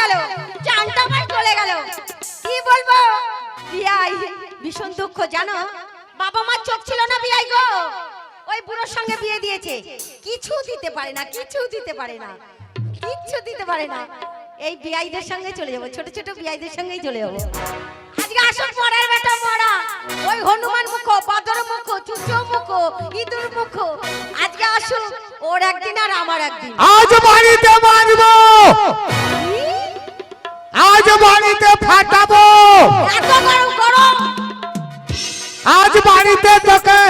গেল। জানটা আমার চলে গেল। কি বলব? বিয়াই ভীষণ দুঃখ, জানো? বাবা মার চোখ ছিল না বিয়াই গো। ওই বুড়োর সঙ্গে বিয়ে দিয়েছে। কিছু দিতে পারে না, কিছু দিতে পারে না। কিচ্ছু দিতে পারে না। এই বিয়াইদের সঙ্গে চলে যাব, ছোট ছোট বিয়াইদের সঙ্গেই চলে যাব। আজকে আসুন পরের বেটা মরা। ওই হনুমান মুখ, বাদর মুখ, চুচো মুখ, ইঁদুর মুখ। আজকে আসুন ওর একদিন আর আমার একদিন। আজ বাড়িতে মারব আজ বাড়িতে ফাটাবো। আজ বাড়িতে তোকে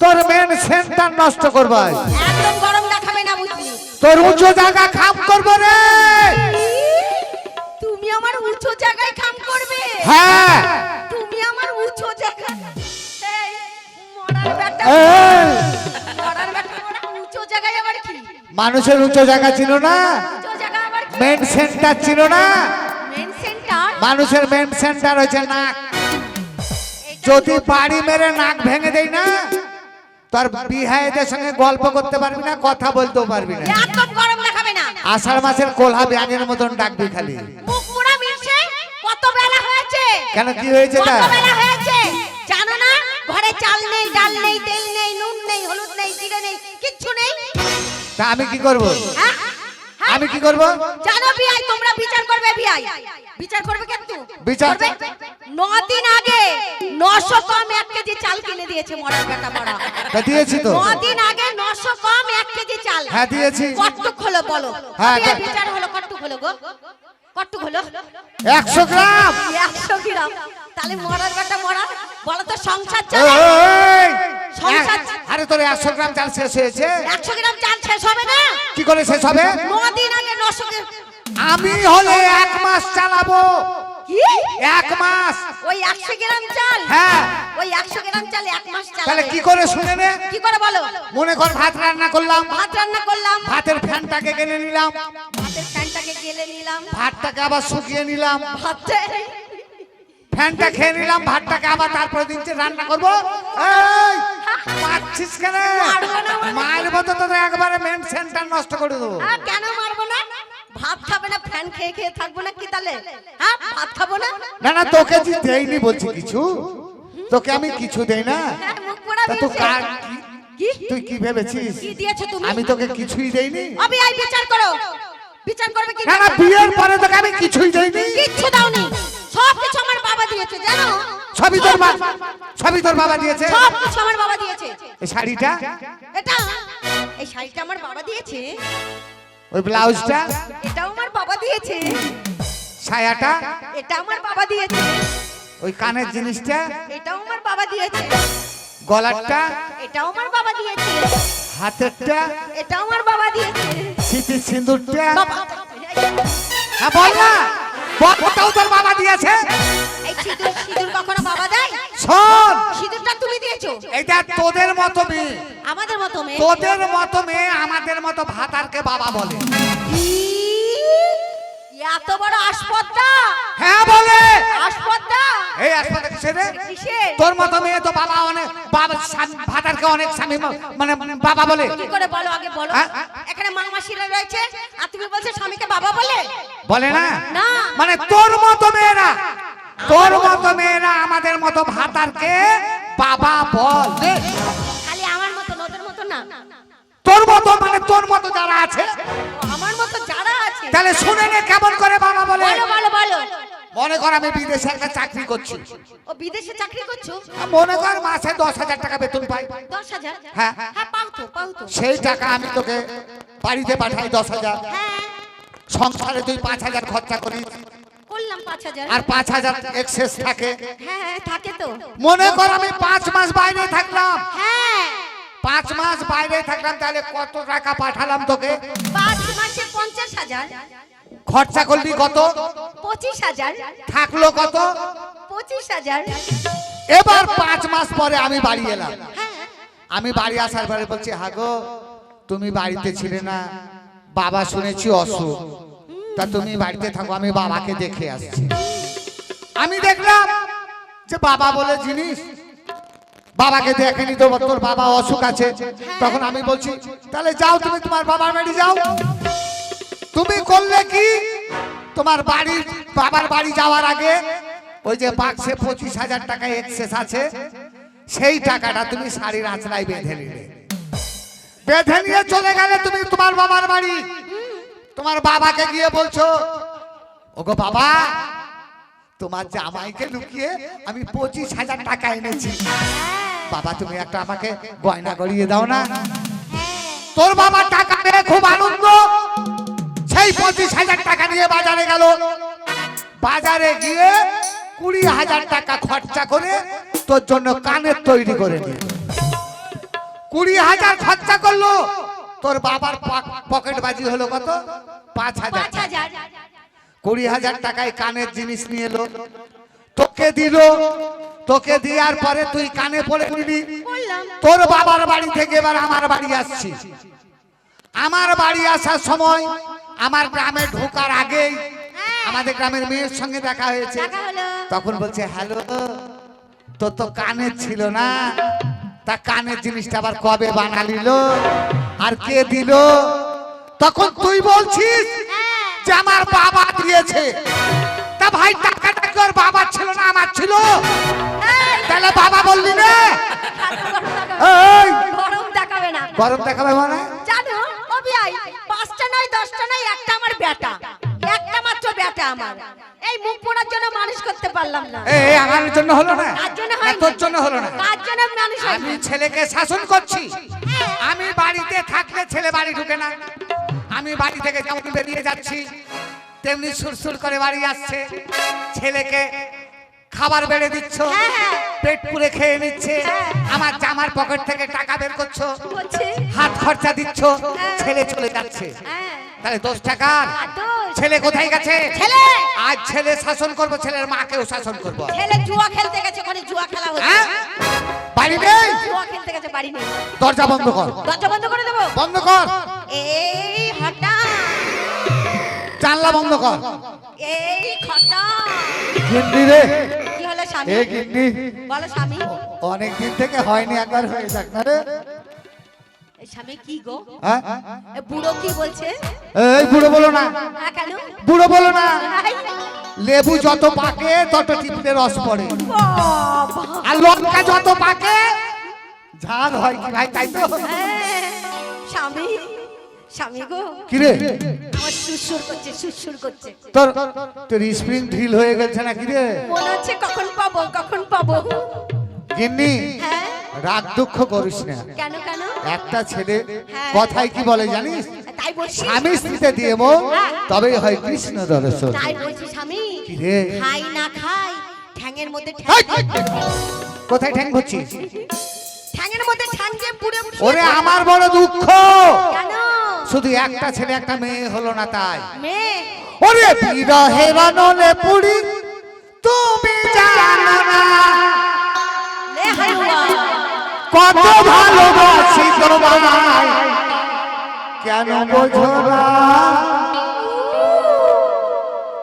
তোর মেন সেন্টার নষ্ট করবাই একদম গরম দেখাবে না বুঝলি। তোর উঁচু জায়গা খাম করব রে। তুমি আমার উঁচু জায়গায় কাম করবে? হ্যাঁ। তুমি আমার উঁচু জায়গা এই, মরার বেটা এই, মরার বেটা উঁচু জায়গায় আবার কি? মানুষের উঁচু জায়গা ছিল না উঁচু জায়গা আবার কি মেন সেন্টার ছিল না। মেন সেন্টার মানুষের মেন সেন্টার হচ্ছে নাক। যদি বাড়ি মেরে নাক ভেঙে দেয় না তোর বিহাইদের সঙ্গে গল্প করতে পারবি না কথা বলতেও পারবি না। গরম দেখাবে না। আষাঢ় মাসের কোলহা ব্যাঙের মতন ডাকবি খালি। মুখ পুরা মিলছে কত বেলা হয়েছে? কেন কি হয়েছে তা কত বেলা হয়েছে? জানো না ঘরে চাল নেই ডাল নেই তেল নেই নুন নেই হলুদ নেই জিরে নেই কিচ্ছু নেই। তা আমি কি করব? হ্যাঁ? আমি কি করব? জানো বিআই তোমরা বিচার করবে বিআই। বিচার করবে কিন্তু। বিচার- করবে? ন দিন আগে নশো কম এক কেজি চাল কিনে দিয়েছে মরার বেটা মরা। তা দিয়েছি তো। ন দিন আগে নশো কম এক কেজি চাল। হ্যাঁ দিয়েছি। কট্টুক হলো বলো। হ্যাঁ, বিচার হলো কট্টুক হলো গো। কট্টুক হলো। একশো গ্রাম। একশো গ্রাম। তাহলে মরার বেটা মরা। বলো তো সংসার চলে। সংসার- আরে তোর একশো গ্রাম চাল শেষ হয়েছে? একশো গ্রাম চাল শেষ হবে না? কি করে শেষ হবে? গ্রাম আমি হলে এক মাস চালাবো। কি? এক মাস। ওই একশো গ্রাম চাল? হ্যাঁ। ওই একশো গ্রাম চাল এক মাস চাল তাহলে কি করে শুনে নে? কি করে বলো? মনে কর ভাত রান্না করলাম। ভাত রান্না করলাম। ভাতের ফ্যানটাকে কিনে নিলাম। ভাতের ফ্যানটাকে গেলে নিলাম। ভাতটাকে আবার শুকিয়ে নিলাম। ভাতে ফ্যানটা খেয়ে নিলাম ভাতটাকে আবার তারপরে দিন রান্না করব। এই, পাচ্ছিস কেন? মারবো মানে? মায়ের মতো তো একবারে মেন সেন্টার নষ্ট করে দেবো। কেন মারবো না ভাত খাবে না ফ্যান খেয়ে খেয়ে থাকব না কি তাহলে? হ্যাঁ ভাত খাব না? না না তোকে যে দেইনি বলছি কিছু। তোকে আমি কিছু দেই না। হ্যাঁ, তা তুই কার কি? তুই কি ভেবেছিস? কি দিয়েছ তুমি? আমি তোকে কিছুই দেইনি। অবি আই বিচার করো। বিচার করবে কি না না বিয়ের পরে তোকে আমি কিছুই দেইনি। কিচ্ছু দাওনি সব কিছু আমার বাবা দিয়েছে জানো? সবই তোর বাবা সবই তোর বাবা দিয়েছে? সব কিছু আমার বাবা দিয়েছে। এই শাড়িটা? এটা? এই শাড়িটা আমার বাবা দিয়েছে? ওই ব্লাউজটা? এটাও আমার বাবা দিয়েছে। ছায়াটা? এটা আমার বাবা দিয়েছে। ওই কানের জিনিসটা? এটাও আমার বাবা দিয়েছে। গলারটা? এটাও আমার বাবা দিয়েছে। হাতেরটা? এটাও আমার বাবা দিয়েছে। স্মৃতির সিঁদুরটা? হ্যাঁ বল না। বলটাও তোর বাবা দিয়েছে? এই সিঁদুর সিঁদুর কখনো বাবা শোন! সিঁদুরটা তুমি দিয়েছ। এটা তোদের মতো মেয়ে। আমাদের মতো মেয়ে। তোদের মতো মেয়ে আমাদের মতো ভাতারকে বাবা বলে। এত বড় আসপদ্দা হ্যাঁ বলে। এই কিসের রে? তোর মতো মেয়ে তো বাবা অনেক বাবা ভাতারকে অনেক স্বামী মানে বাবা বলে। কি করে বলো আগে বলো। হ্যাঁ? এখানে মা মাসিরা রয়েছে। আর তুমি বলছো স্বামীকে বাবা বলে? বলে না? না। মানে তোর মতো মেয়েরা। তোর মতো মেয়েরা আমাদের মতো ভাতারকে বাবা বলে। খালি আমার মতো ওদের মতো না। তোর মতো মানে তোর মতো যারা আছে। আমার মতো যারা আছে। তাহলে শুনে নে কেমন করে বাবা বলে। বলো বলো বলো। মনে কর আমি বিদেশে একটা চাকরি করছি। ও বিদেশে চাকরি করছ? মনে কর মাসে দশ হাজার টাকা বেতন পাই। দশ হাজার? হ্যাঁ। হ্যাঁ পাও তো পাও তো। সেই টাকা আমি তোকে বাড়িতে পাঠাই দশ হাজার। হ্যাঁ। সংসারে তুই পাঁচ হাজার খরচা করিস। আর এক্সেস থাকে। হ্যাঁ হ্যাঁ থাকে তো। মনে কর আমি পাঁচ মাস বাইরে থাকলাম। হ্যাঁ। মাস বাইরে থাকলাম তাহলে কত টাকা পাঠালাম তোকে? মাসে খরচা করলি কত? পঁচিশ হাজার। থাকল কত? পঁচিশ হাজার। এবার পাঁচ মাস পরে আমি বাড়ি এলাম। আমি বাড়ি আসার পরে বলছি হাগো তুমি বাড়িতে ছিলে না। বাবা শুনেছি অসুখ। তা তুমি বাড়িতে থাকো আমি বাবাকে দেখে আসছি। আমি দেখলাম যে বাবা বলে জিনিস বাবাকে দেখেনি তো তোর বাবা অসুখ আছে। তখন আমি বলছি তাহলে যাও তুমি তোমার বাবার বাড়ি যাও। তুমি করলে কি? তোমার বাড়ি বাবার বাড়ি যাওয়ার আগে ওই যে বাক্সে পঁচিশ হাজার টাকা এক্সেস আছে সেই টাকাটা তুমি শাড়ির আঁচড়ায় বেঁধে নিলে। বেঁধে নিয়ে চলে গেলে তুমি তোমার বাবার বাড়ি। তোমার বাবাকে গিয়ে বলছো, ওগো বাবা, তোমার জামাইকে লুকিয়ে আমি পঁচিশ হাজার টাকা এনেছি। বাবা, তুমি একটা আমাকে গয়না গড়িয়ে দাও না। তোর বাবা টাকা পেয়ে খুব আনন্দ। সেই পঁচিশ হাজার টাকা নিয়ে বাজারে গেল। বাজারে গিয়ে কুড়ি হাজার টাকা খরচা করে তোর জন্য কানের তৈরি করে নিয়ে কুড়ি হাজার খরচা করল। তোর বাবার পকেট বাজি হলো কত? পাঁচ হাজার কুড়ি হাজার টাকায় কানের জিনিস নিয়ে এলো। তোকে দিল। তোকে দেওয়ার পরে তুই কানে পড়ে নিবি তোর বাবার বাড়ি থেকে এবার আমার বাড়ি আসছি। আমার বাড়ি আসার সময় আমার গ্রামে ঢোকার আগেই আমাদের গ্রামের মেয়ের সঙ্গে দেখা হয়েছে। তখন বলছে হ্যালো তোর তো কানের ছিল না। তা কানের জিনিসটা আবার কবে বানালিল আর কে দিল? তখন তুই বলছিস যে আমার বাবা দিয়েছে। তা ভাই টাকাটা কি ওর বাবা ছিল না আমার ছিল? তাহলে বাবা বললি না। গরম দেখাবে না। গরম দেখাবে মানে? জানো ও বিয়াই পাঁচটা নয় দশটা নয় একটা আমার বেটা। একটা মাত্র বেটা আমার। এই মুখ পোড়ার জন্য মানুষ করতে পারলাম না। আমার জন্য হলো না? কার জন্য তোর জন্য হলো না? কার জন্য মানুষ আমি? ছেলেকে শাসন করছি। আমি ছেলে বাড়ি ঢুকে না। আমি বাড়ি থেকে যেমন বেরিয়ে যাচ্ছি। তেমনি সুরসুর করে বাড়ি আসছে। ছেলেকে খাবার বেড়ে দিচ্ছ। হ্যাঁ, হ্যাঁ। পেট পুরে খেয়ে নিচ্ছে। হ্যাঁ। আমার জামার পকেট থেকে টাকা বের করছ। হাত খরচা দিচ্ছ। ছেলে চলে যাচ্ছে। তাহলে দোষ টাকার? আর দোষ? ছেলে কোথায় গেছে? ছেলে! আজ ছেলে শাসন করব ছেলের মাকেও শাসন করব। ছেলে জুয়া খেলতে গেছে ওখানে জুয়া খেলা হচ্ছে? বাড়ি নেই? খেলতে গেছে বাড়ি নেই। দরজা বন্ধ কর। দরজা বন্ধ করে দেবো? বন্ধ কর। এই হঠাৎ জানলা বন্ধ কর। এই খটা গিন্নি রে। কি হলো স্বামী? এ গিন্নি বলো স্বামী। অনেক দিন থেকে হয়নি একবার হয়ে যাক না রে। স্বামী কি গো? হ্যাঁ? বুড়ো কি বলছে? এই বুড়ো বলো না। হ্যাঁ বুড়ো বলো না। লেবু যত পাকে তত টিপতে রস পড়ে। আর লঙ্কা যত পাকে ঝাল হয় কি ভাই তাই তো? হ্যাঁ, স্বামী স্বামী গো। কি রে আমার সুসুর করছে সুসুর করছে। তোর তোর স্প্রিং ঢিল হয়ে গেছে নাকি রে? মনে হচ্ছে কখন পাবো কখন পাবো। গিন্নি হ্যাঁ? রাগ দুঃখ করিস না। কেন কেন? একটা ছেলে হ্যাঁ। কথায় কি বলে জানিস? স্বামী স্ত্রীতে দিয়ে মো তবেই হয় কৃষ্ণ দর্শন তাই বলছি স্বামী। কি রে? খাই না খাই ঠ্যাঙের মধ্যে কোথায় ঠ্যাং করছিস ঠ্যাঙের মধ্যে ঠ্যাং যে পুড়ে ওরে আমার বড় দুঃখ! কেন? শুধু একটা ছেলে একটা মেয়ে হলো না তাই। মেয়ে? ওরে বিরহে রনলে পুরি তুমি জানো না। লে হালুয়া কত ভালোবাসি তোমায়। কেন বোঝো না?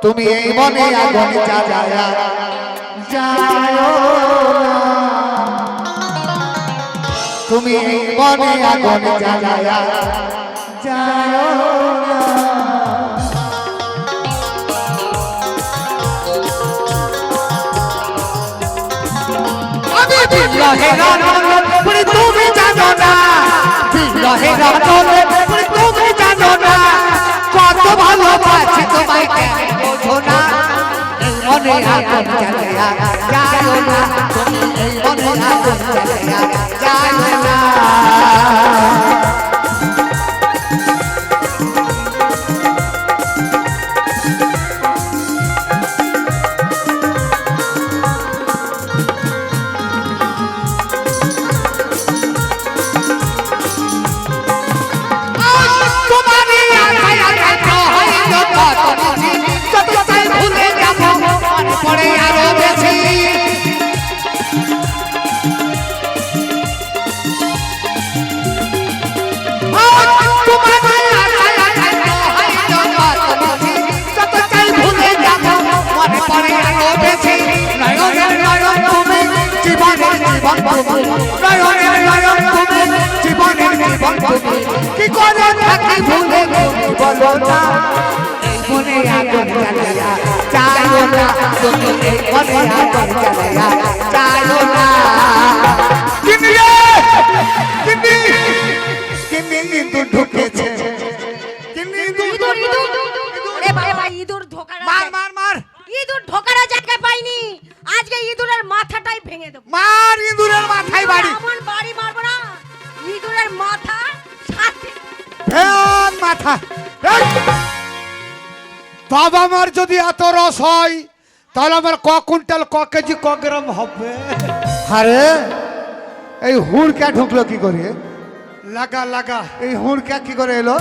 তুমি এই মনে আগুন জ্বালায়া। যায়। তুমি মনে আগুন জ্বালায়া না। আমি বিরহে রনলে পুরি তুমি জানো না। তোমায় কেন না। মনে আগুন জ্বালিয়া যায় না তুমি এই মনে আগুন জ্বালিয়া যায় না নয়নের নয়ন তুমি জীবনের জীবন তুমি কি করে থাকি ভুলে বলো না মনে আগুন জ্বালিয়া তুমি এই মনে আগুন জ্বালাইয়া যাইও না কিনি রে কিনি কিনি ঢুকেছে কিনি ইঁদুর ইঁদুর ওরে বাবা ইঁদুর ঢোকার মার মার মার ইঁদুর ঢোকার জায়গা পাইনি আজকে ইঁদুরের মাথাটাই ভেঙে দেবো। মার ইঁদুরের মাথায় বাড়ি। এমন বাড়ি মারবো না ইঁদুরের মাথা সাথে মাথা। বাবা মার যদি এত রস হয় তাহলে আমার ক কুইন্টাল ক কেজি ক গ্রাম হবে। আরে এই হুড়কা ঢুকলো কি করে? লাগা লাগা। এই হুড়কা কি করে এলো?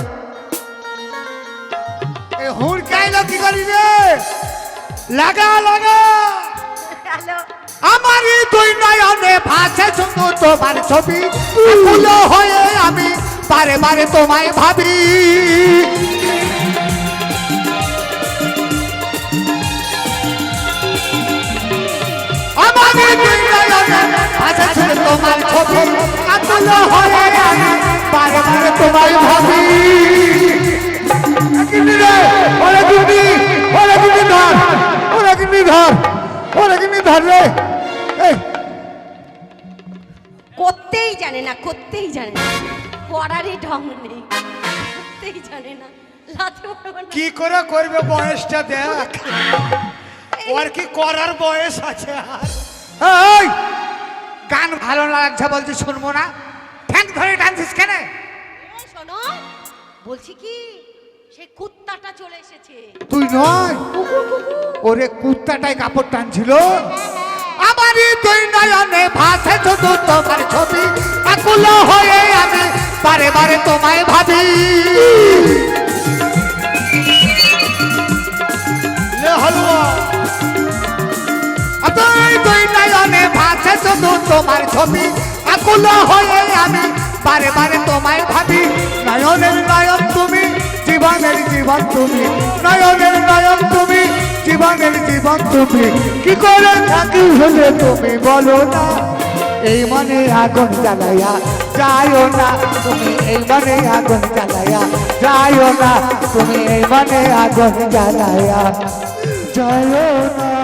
এই হুড়কা এলো কি করি রে? লাগা লাগা। আমারই দুই নয়নে ভাসে শুধু তোমার ছবি। আকুল হয়ে আমি বারে বারে তোমায় ভাবি। আমারই দুই নয়নে তোমার ছবি। বারে তোমায় ভাবি। কিনি ওরে ধর। ধর ওরে কিনি ধর করতেই জানে না করতেই জানে না। করারই ঢং নেই করতেই জানে না। কি করে করবে বয়সটা দেখ। ওর কি করার বয়স আছে আর? গান ভালো লাগছে বলছি শুনব না। ঠ্যাং ধরে টানছিস কেন? শোনো বলছি কি? সেই কুত্তাটা চলে এসেছে। তুই নয়? ওরে কুত্তাটাই কাপড় টানছিল? আমারই তুই নয়নে ভাসে শুধু তোমার ছবি। আকুল হয়ে আমি বারে বারে তোমায় ভাবি। ভাসে শুধু তোমার ছবি। আকুল হয়ে আমি বারে বারে তোমায় ভাবি। জীবনের জীবন তুমি। নয়নের নয়ন তুমি, জীবনের জীবন তুমি। কি করে থাকি হলে তুমি বলো না। এই মনে আগুন জ্বালাইয়া যাইও না। তুমি এই মনে আগুন জ্বালাইয়া যাইও না। তুমি এই মনে আগুন জ্বালাইয়া যাইও না।